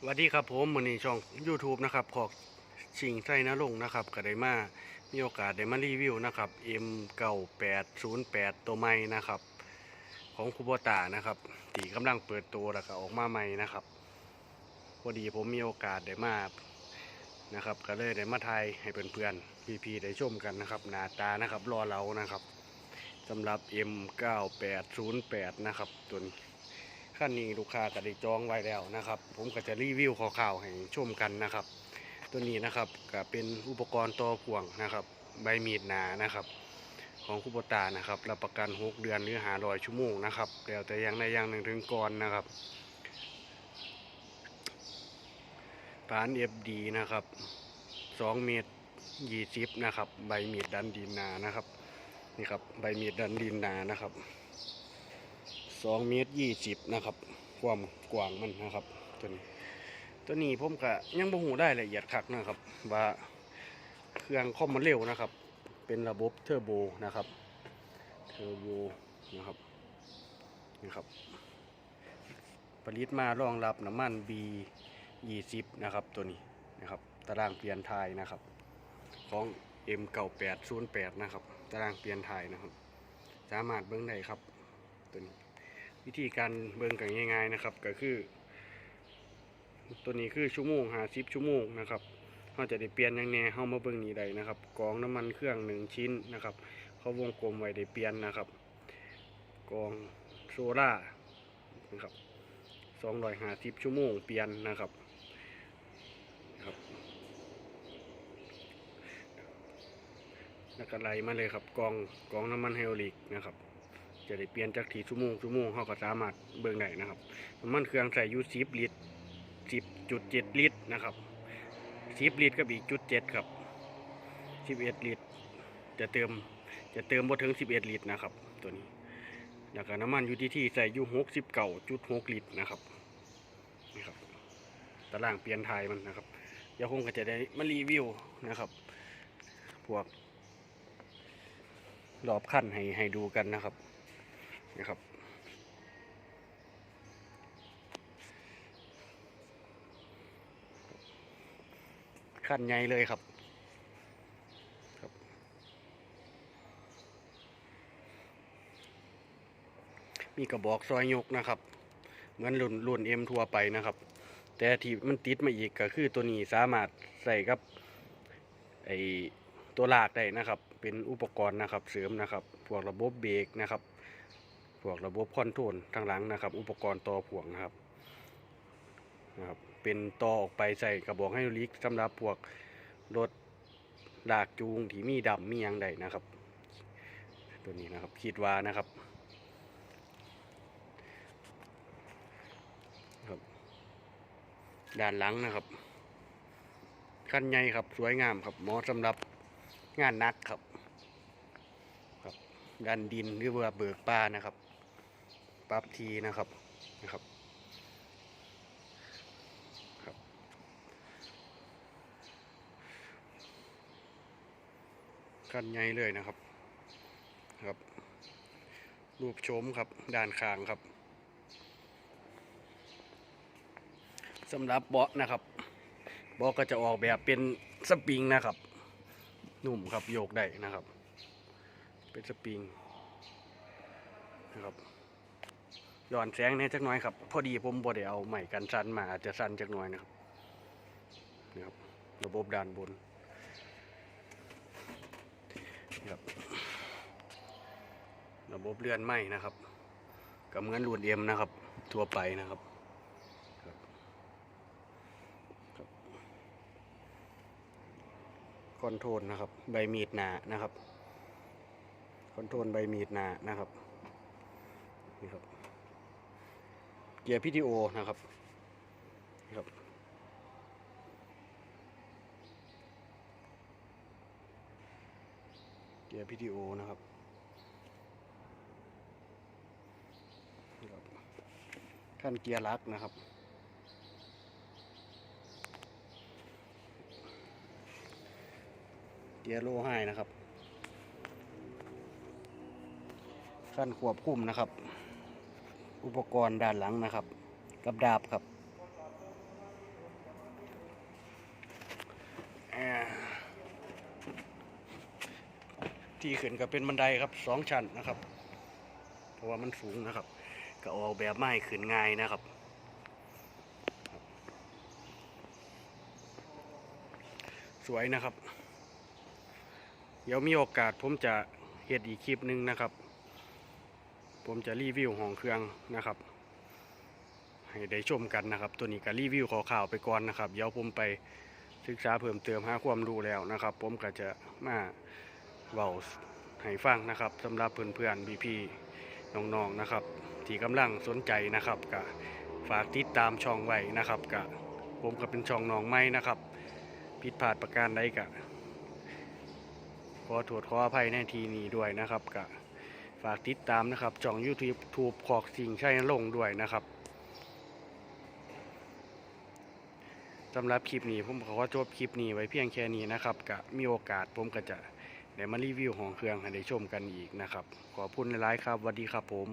สวัสดีครับผมมือนี้ช่อง YouTube นะครับขอกชิงไส้นรงค์นะครับก็ได้มามีโอกาสได้มารีวิวนะครับ M 9 8 0 8 ตัวใหม่นะครับ ของคูโบตานะครับตีกำลังเปิดตัวแล้วก็ออกมาใหม่นะครับพอดีผมมีโอกาสได้มานะครับก็เลยได้มาไทยให้เพื่อนๆพี่ๆได้ชมกันนะครับหน้าตานะครับรอเรานะครับสำหรับ M 9 8 0 8นะครับตัวนี้ ขั้นนี้ลูกค้าก็ได้จองไว้แล้วนะครับ ผมก็จะรีวิวข่าวๆให้ชมกันนะครับ ตัวนี้นะครับก็เป็นอุปกรณ์ต่อพ่วงนะครับ ใบมีดหนานะครับ ของคุปตานะครับรับประกัน6เดือนหรือหาร้อยชั่วโมงนะครับแล้วแต่ยังใดอย่างหนึ่งถึงก่อนนะครับฐาน FD นะครับ2เมตร20นะครับ ใบมีดดันดินหนานะครับนี่ครับใบมีดดันดินหนานะครับ สองเมตรยี่สิบนะครับ ความกว้างมันนะครับ ตัวนี้ ตัวนี้ผมก็ยังบ่หูได้ละเอียดคักนะครับ ว่าเครื่องคอมมันเร็วนะครับ เป็นระบบเทอร์โบนะครับเทอร์โบนะครับนะครับผลิตมารองรับน้ำมัน B 20นะครับตัวนี้นะครับ ตารางเปลี่ยนทายนะครับ ของ M 9 8 0 8นะครับ ตารางเปลี่ยนทายนะครับ สามารถเบิ่งได้ครับตัวนี้ วิธีการเบิ่งกันง่ายๆนะครับ ก็คือ ตัวนี้คือชั่วโมงหาสิบชั่วโมงนะครับเราจะได้เปลี่ยนย่างแน่เข้ามาเบิ่งนี้ได้นะครับกองน้ำมันเครื่องหนึ่งชิ้นนะครับ เขาวงกลมไว้ได้เปลี่ยนนะครับกองโซล่านะครับสองร้อยหาสิบชั่วโมงเปลี่ยนนะครับครับแล้วก็ไล่มาเลยครับกองกองน้ำมันไฮโดรลิกนะครับ จะได้เปลี่ยนจากทีชั่วโมงชั่วโมงเขาก็สามารถเบิ่งได้นะครับน้ำมันเครื่องใส่ยูสิบลิตรสิบจุดเจ็ดลิตรนะครับสิบลิตรกับอีกจุดเจ็ดครับสิบเอ็ดลิตร จะเติมจะเติมบ่ถึงสิบเอ็ดลิตรนะครับ ตัวนี้แล้วก็น้ำมันยูทีทีใส่ยูหกสิบเก้าจุดหกลิตรนะครับนี่ครับตารางเปลี่ยนทายมันนะครับเดี๋ยวคงก็จะได้มารีวิวนะครับ พวกรอบขั้นให้ให้ดูกันนะครับ นะครับ ขั้นใหญ่เลยครับครับ มีกระบอกซอยยกนะครับ เหมือนรุ่นรุ่นเอ็มทั่วไปนะครับ แต่ที่มันติดมาอีกก็คือตัวนี้สามารถใส่กับไอตัวลากได้นะครับ เป็นอุปกรณ์นะครับ เสริมนะครับ พวกระบบเบรกนะครับ วกระบบคอนโทรลทางหลังนะครับ อุปกรณ์ต่อพ่วงนะครับนะครับ เป็นต่อออกไปใส่กระบอกไฮดรอลิกสำหรับพวกรถลากจูงที่มีดำมียังใดนะครับ ตัวนี้นะครับคิดว่านะครับครับ ด้านหลังนะครับขั้นใหญ่ครับสวยงามครับเหมาะสำหรับงานนักครับครับดันดินหรือว่าเบิกป่านะครับ ปรับทีนะครับนะครับครับกันใหญ่เลยนะครับครับรูปโฉมครับด้านข้างครับสำหรับเบาะนะครับเบาะก็จะออกแบบเป็นสปริงนะครับหนุ่มครับโยกได้นะครับ เป็นสปริงนะครับ ย้อนแสงเนี่ยจักหน้อยครับ พอดีผมบ่ได้เอาใหม่กันสั้นมาอาจจะสั้นจักหน้อยนะครับนี่ครับ ระบบด้านบนนี่ครับระบบเลื่อนไหมนะครับก็เหมือนรูดเอ็มนะครับ ทั่วไปนะครับคอนโทรลนะครับ ใบมีดหนานะครับคอนโทรลใบมีดหนานะครับนี่ครับ เกียร์พีทีโอนะครับครับเกียร์พีทีโอนะครับขั้นเกียร์ลักนะครับเกียร์โลไฮนะครับขั้นควบคุมนะครับ อุปกรณ์ด้านหลังนะครับ กับดาบครับที่ขึ้นก็เป็นบันไดครับสองชั้นนะครับ เพราะว่ามันสูงนะครับ ก็ออกแบบไม่ขึ้นง่ายนะครับ สวยนะครับ เดี๋ยวมีโอกาสผมจะเห็ดอีกคลิปหนึ่งนะครับ ผมจะรีวิวห้องเครื่องนะครับให้ได้ชมกันนะครับ ตัวนี้ก็รีวิวข่าวไปก่อนนะครับเดี๋ยวผมไปศึกษาเพิ่มเติมหาความรู้แล้วนะครับ ผมก็จะมาเว้าให้ฟังนะครับสำหรับเพื่อนๆพี่ๆน้องๆนะครับ ที่กำลังสนใจนะครับก็ฝากติดตามช่องไว้นะครับก็ผมก็เป็นช่องน้องไม้นะครับผิดพลาดประการใดก็ขอโทษขออภัยในทีนี้ด้วยนะครับก็ากติดตามนะครับช่อง YouTube ทูบขอกสิ่งใช้ลงด้วยนะครับสำหรับคลิปนี้ผมขอจบคลิปนี้ไว้เพียงแค่นี้นะครับก็มีโอกาสผมก็จะได้มารีวิวของเครื่องให้ได้ชมกันอีกนะครับ ขอบคุณหลายๆครับสวัสดีครับผม